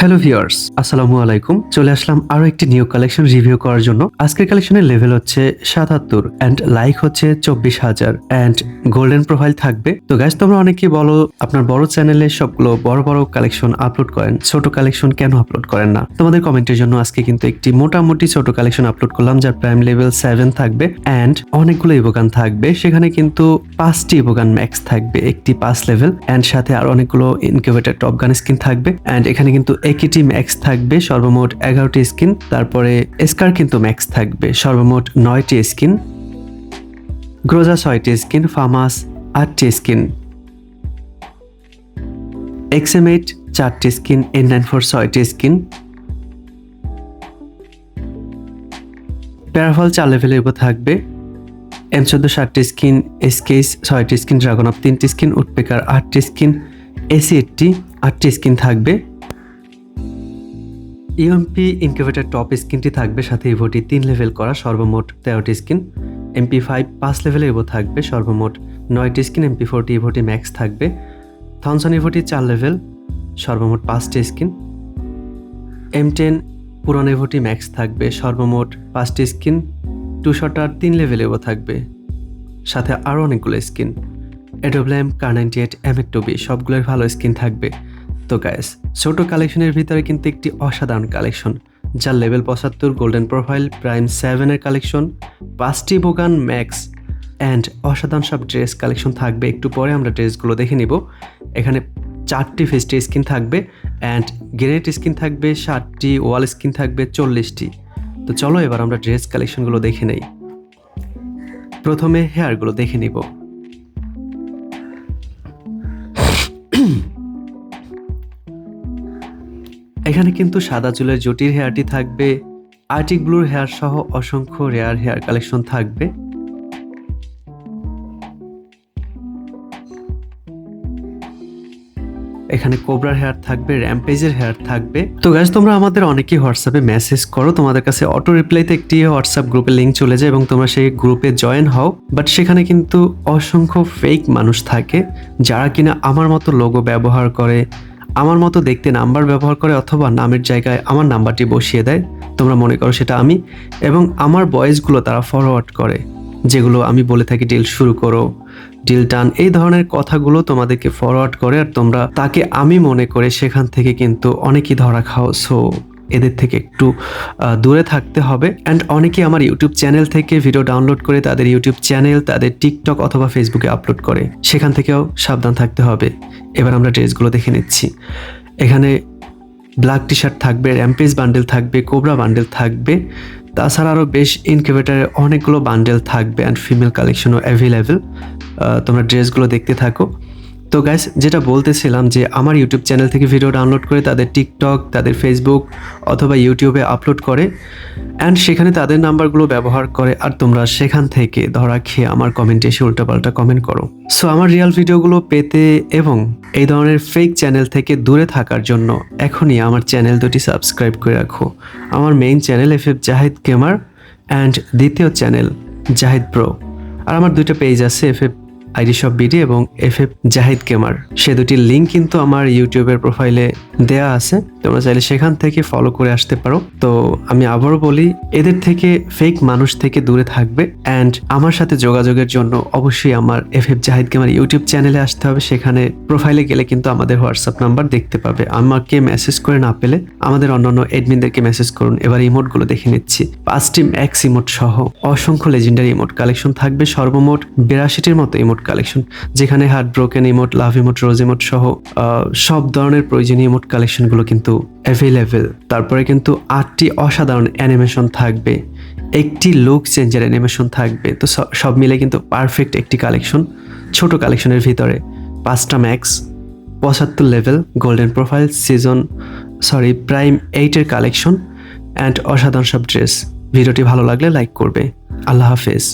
Hello viewers আসসালামু আলাইকুম। চলে আসলাম আরও একটি নিউ কালেকশন রিভিউ করার জন্য। আজকের কালেকশনের লেভেল হচ্ছে সাতাত্তর অ্যান্ড লাইক হচ্ছে চব্বিশ হাজার অ্যান্ড গোল্ডেন প্রোফাইল থাকবে। তো গ্যাস তোমরা অনেকে বলো, আপনার বড় চ্যানেলে সবগুলো বড় বড় কালেকশন আপলোড করেন, ছোট কালেকশন কেন আপলোড করেন না? তোমাদের কমেন্টের জন্য আজকে কিন্তু একটি মোটামুটি ছোট কালেকশন আপলোড করলাম, যার প্রাইম লেভেল সেভেন থাকবে অ্যান্ড অনেকগুলো ইভোগান থাকবে। সেখানে কিন্তু পাঁচটি ইভোগান ম্যাক্স থাকবে, একটি পাঁচ লেভেল অ্যান্ড সাথে আর অনেকগুলো ইনকিউবেটার টপ গান স্কিন থাকবে। অ্যান্ড এখানে কিন্তু একটি ম্যাক্স থাকবে, সর্বমোট এগারোটি স্কিন তারপরে স্কার কিন্তু ম্যাক্স থাকবে, সর্বমোট নয়টি স্কিন গ্রোজা ছয়টি স্কিন ফামাস আটটি স্কিন এক্সএমএইট চারটি স্কিন এন নাইন ফোর ছয়টি স্কিন প্যারাফল চার লেভেলের থাকবে এম চোদ্দ ষাটটি স্কিন এসকেস ছয়টি স্কিন ড্রাগন অফ তিনটি স্কিন উডপেকার আটটি স্কিন এসি এইটটি আটটি স্কিন থাকবে। ইউএমপি ইনকিউবেটার টপ স্কিনটি থাকবে সাথে ইভোটি তিন লেভেল করা সর্বমোট তেরোটি স্কিন এমপি ফাইভ পাঁচ লেভেলে ইভো থাকবে সর্বমোট নয়টি স্কিন এমপি ফোরটি ইভোটি ম্যাক্স থাকবে। থনসন ইভোটি চার লেভেল সর্বমোট পাঁচটি স্কিন এম টেন পুরানো ইভোটি ম্যাক্স থাকবে সর্বমোট পাঁচটি স্কিন টু শটার তিন লেভেলে ইভো থাকবে। সাথে আরও অনেকগুলো skin এডোব্লেম kar ninety eight M two B সবগুলোর ভালো স্কিন থাকবে। তো গাইস ছোট কালেকশনের ভিতরে কিন্তু একটি অসাধারণ কালেকশন যার লেভেল পঁচাত্তর গোল্ডেন প্রোফাইল প্রাইম সেভেনের কালেকশন পাঁচটি বোগান ম্যাক্স অ্যান্ড অসাধারণ সব ড্রেস কালেকশন থাকবে। একটু পরে আমরা ড্রেসগুলো দেখে নিব। এখানে চারটি ফেস্টি স্কিন থাকবে অ্যান্ড গ্রেনেট স্কিন থাকবে, ষাটটি ওয়াল স্কিন থাকবে, চল্লিশটি। তো চলো এবার আমরা ড্রেস কালেকশনগুলো দেখে নেই। প্রথমে হেয়ারগুলো দেখে নিব। এখানে কিন্তু সাদা চুলের জটির হেয়ারটি থাকবে আর্টিক ব্লুর হেয়ার সহ অসংখ্য রেয়ার হেয়ার কালেকশন থাকবে। এখানে কোবরার হেয়ার থাকবে র্যাম্পেজের হেয়ার থাকবে। তো গাইজ তোমরা আমাদের অনেকেই হোয়াটসঅ্যাপে মেসেজ করো, তোমাদের কাছে অটো রিপ্লাইতে একটি হোয়াটসঅ্যাপ গ্রুপে লিঙ্ক চলে যায় এবং তোমরা সেই গ্রুপে জয়েন হও। বাট সেখানে কিন্তু অসংখ্য ফেক মানুষ থাকে, যারা কিনা আমার মতো লোগো ব্যবহার করে আমার মতো দেখতে নাম্বার ব্যবহার করে অথবা নামের জায়গায় আমার নাম্বারটি বসিয়ে দেয়, তোমরা মনে করো সেটা আমি, এবং আমার বয়েসগুলো তারা ফরওয়ার্ড করে, যেগুলো আমি বলে থাকি ডিল শুরু করো। ডিল টান এই ধরনের কথাগুলো তোমাদেরকে ফরওয়ার্ড করে আর তোমরা তাকে আমি মনে করে সেখান থেকে কিন্তু অনেকই ধরা খাও সো এদের থেকে একটু দূরে থাকতে হবে। অ্যান্ড অনেকে আমার ইউটিউব চ্যানেল থেকে ভিডিও ডাউনলোড করে তাদের ইউটিউব চ্যানেল তাদের টিকটক অথবা ফেসবুকে আপলোড করে। সেখান থেকেও সাবধান থাকতে হবে। এবার আমরা ড্রেসগুলো দেখে নিচ্ছি। এখানে ব্ল্যাক টি শার্ট থাকবে র্যাম্পেজ বান্ডেল থাকবে কোবরা বান্ডেল থাকবে। তাছাড়া আরও বেশ ইনকিউবেটারে অনেকগুলো বান্ডেল থাকবে অ্যান্ড ফিমেল কালেকশনও অ্যাভেলেবেল তোমরা ড্রেসগুলো দেখতে থাকো। তো গ্যাস যেটা বলতেছিলাম যে আমার ইউটিউব চ্যানেল থেকে ভিডিও ডাউনলোড করে তাদের টিকটক তাদের ফেসবুক অথবা ইউটিউবে আপলোড করে অ্যান্ড সেখানে তাদের নাম্বারগুলো ব্যবহার করে, আর তোমরা সেখান থেকে ধরা খেয়ে আমার কমেন্টে এসে উল্টোপাল্টা কমেন্ট করো। সো আমার রিয়াল ভিডিওগুলো পেতে এবং এই ধরনের ফেক চ্যানেল থেকে দূরে থাকার জন্য এখনই আমার চ্যানেল দুটি সাবস্ক্রাইব করে রাখো। আমার main channel F F Zahid gamer and দ্বিতীয় চ্যানেল জাহিদ প্রো আর আমার দুইটা পেজ আছে F F ID shop BD এবং এফ এফ জাহিদ গেমার সে দুটির লিঙ্ক কিন্তু আমার ইউটিউবের প্রোফাইলে দেয়া আছে। তোমরা চাইলে সেখান থেকে ফলো করে আসতে পারো। তো আমি আবারও বলি, এদের থেকে ফেক মানুষ থেকে দূরে থাকবে অ্যান্ড আমার সাথে যোগাযোগের জন্য অবশ্যই আমার F F Zahid gamer YouTube চ্যানেলে আসতে হবে। সেখানে প্রোফাইলে গেলে কিন্তু আমাদের হোয়াটসঅ্যাপ নাম্বার দেখতে পাবে। আমাকে মেসেজ করে না পেলে আমাদের অন্যান্য এডমিনদেরকে মেসেজ করুন। এবার ইমোটগুলো দেখে নিচ্ছি। পাঁচটি ম্যাক্স ইমোট সহ অসংখ্য লেজেন্ডারি ইমোট কালেকশন থাকবে সর্বমোট বিরাশিটির মতো ইমোট কালেকশন যেখানে heart broken emote love emote rose emote সহ সব ধরনের প্রয়োজনীয় ইমোট কালেকশনগুলো কিন্তু অ্যাভেলেবেল তারপরে কিন্তু আটটি অসাধারণ অ্যানিমেশন থাকবে, একটি লুক চেঞ্জের অ্যানিমেশন থাকবে, তো সব মিলে কিন্তু পারফেক্ট একটি কালেকশন ছোট কালেকশনের ভিতরে পাঁচটা ম্যাক্স পঁচাত্তর level golden profile season sorry prime এইটের কালেকশন অ্যান্ড অসাধারণ সব ড্রেস ভিডিওটি ভালো লাগলে লাইক করবে। আল্লাহ হাফেজ।